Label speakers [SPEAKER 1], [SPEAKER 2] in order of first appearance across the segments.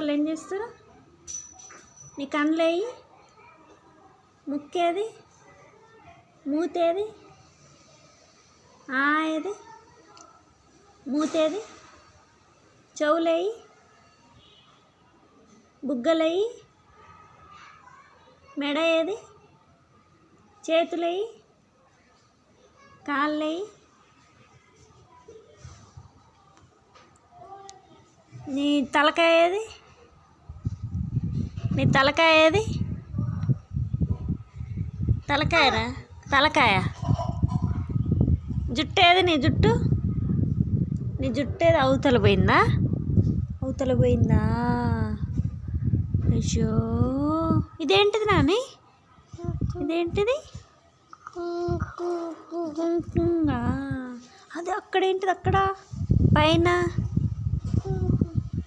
[SPEAKER 1] వాళ్ళు ఏం చేస్తారు? నీ కళ్ళేయి ముక్కేది? మూతేది? ఆ ఏది మూతేది? చెవులేయి? బుగ్గలేయి? మెడ ఏది చేతులేయి? కాళ్ళేయి? నీ తలకాయ ఏది నీ తలకాయ ఏది? తలకాయరా తలకాయ. జుట్టు ఏది నీ జుట్టు? నీ జుట్టు ఏది? అవతల పోయిందా? అవతల పోయిందా? అయ్యో. ఇదేంటిది నాని? ఇదేంటిది? అది అక్కడ ఏంటిది అక్కడ? పైన?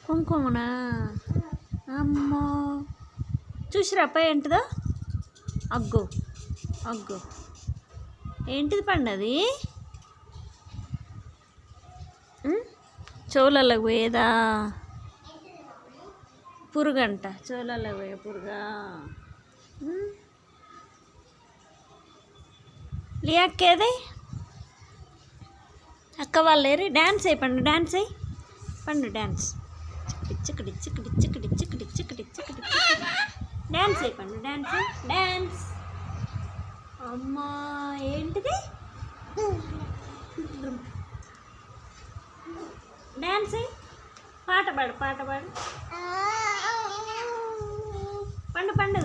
[SPEAKER 1] కుంకుమనా? అమ్మో. చూసిరా అబ్బాయి ఏంటిదో అగ్గు అగ్గు. ఏంటిది పండది చెవులలోకి పోయేదా? పురుగంట చెవులలోకి పోయే పురుగా? లియాక్కేది అక్క వాళ్ళు డ్యాన్స్ అయ్యి పండు డ్యాన్స్ అయ్యి పండు డ్యాన్స్ చిక్కడి చిక్కడి చిక్కడి చిక్కడి చిక్కడి చిక్కడి డ్యాన్స్ అయ్యి డ్యాన్స్ డ్యాన్స్ అమ్మా ఏంటిది? డ్యాన్స్ అయ్యి పాట పాడు పాట పాడు. పండు పండు.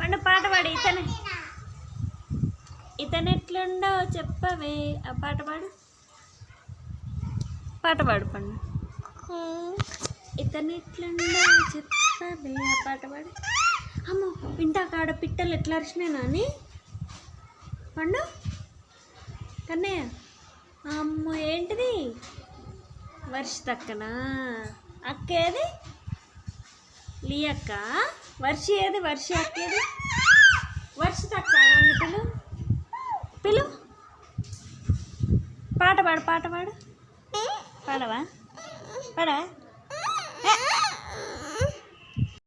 [SPEAKER 1] పండు పాట పాడు ఇతనే. ఇతను ఎట్లుండో చెప్పవే. ఆ పాట పాడు. పాట పాడు పండు. ఇతను ఎట్లుండో వస్తుంది ఆ పాట పాడి. అమ్మో ఇంటా కాడ పిట్టలు ఎట్లా అరిచినా అని పండు. కన్నయ్య. అమ్మో ఏంటిది? వర్ష తక్కనా అక్క ఏది? లీ అక్క. వర్ష ఏది? వర్ష అక్క ఏది? వర్ష తక్క పిలు. పిలు. పాట పాడు పాట పాడు. పాడవా? పాడవా?